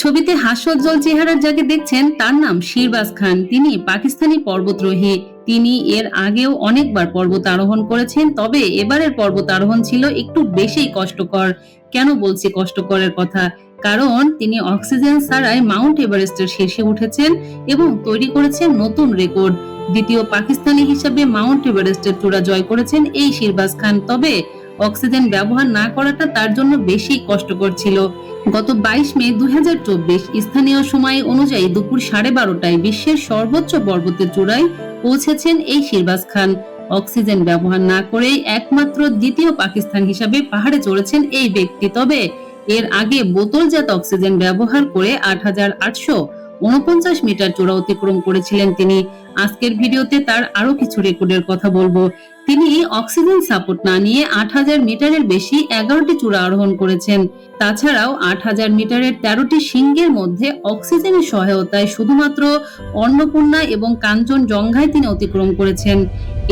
ছবিতে হাস্যোজ্জ্বল চেহারার যাকে দেখছেন তার নাম শিরবাজ খান। তিনি পাকিস্তানি পর্বতরোহী তিনি এর আগেও অনেকবার পর্বত আরোহণ করেছেন, তবে এবারের পর্বত আরোহণ ছিল একটু বেশি কষ্টকর। কেন বলছি কষ্টকরের কথা? কারণ তিনি অক্সিজেন ছাড়াই মাউন্ট এভারেস্টের শীর্ষে উঠেছেন এবং তৈরি করেছেন নতুন রেকর্ড। দ্বিতীয় পাকিস্তানি হিসাবে মাউন্ট এভারেস্টের চূড়া জয় করেছেন এই শিরবাজ খান। তবে অক্সিজেন ব্যবহার না করাটা তার জন্য বেশি কষ্টকর ছিল। গত বাইশ মে দুই স্থানীয় সময় অনুযায়ী দুপুর সাড়ে বারোটায় বিশ্বের সর্বোচ্চ পর্বতের চূড়ায় পৌঁছেছেন এই শিরবাজ খান। অক্সিজেন ব্যবহার না করেই একমাত্র দ্বিতীয় পাকিস্তান হিসাবে পাহাড়ে চড়েছেন এই ব্যক্তি। তবে এর আগে বোতলজাত অক্সিজেন ব্যবহার করে আট হাজার আটশো উনপঞ্চাশ মিটার চূড়া অতিক্রম করেছিলেন তিনি। আজকের ভিডিওতে তার আরও কিছু রেকর্ডের কথা বলব। তিনি অক্সিজেন সাপোর্ট না নিয়ে আট হাজার মিটারের বেশি এগারোটি চূড়া আরোহণ করেছেন। তাছাড়াও আট হাজার মিটারের তেরোটি সিংহের মধ্যে অক্সিজেনের সহায়তায় শুধুমাত্র অন্নপূর্ণা এবং কাঞ্চন জঙ্ঘায় তিনি অতিক্রম করেছেন।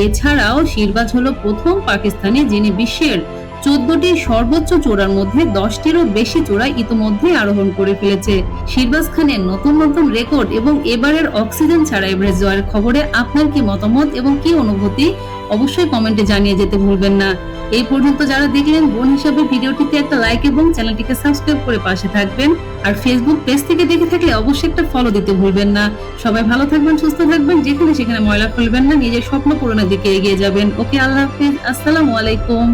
এছাড়াও শিরবাজ হলো প্রথম পাকিস্তানি যিনি বিশ্বের চোদ্দটি সর্বোচ্চ চূড়ার মধ্যে দশটিরও বেশি চূড়া ইতিমধ্যে আরোহণ করে ফেলেছে। শিরবাজ খানের নতুন নতুন রেকর্ড এবং এবারের অক্সিজেন ছাড়া এভারেস্ট জয়ের খবরে আপনার কি মতামত এবং কি অনুভূতি? অবশ্যই কমেন্টে জানিয়ে যেতে ভুলবেন না। এই পর্যন্ত যারা দেখলেন, বোন হিসাবে ভিডিওটিতে একটা লাইক এবং চ্যানেলটিকে সাবস্ক্রাইব করে পাশে থাকবেন। আর ফেসবুক পেজ থেকে দেখে থাকলে অবশ্যই একটা ফলো দিতে ভুলবেন না। সবাই ভালো থাকবেন, সুস্থ থাকবেন, যেখানে সেখানে ময়লা ফেলবেন না, নিজের স্বপ্ন পূরণের দিকে এগিয়ে যাবেন। ওকে, আল্লাহ হাফিজ। আসসালামু আলাইকুম।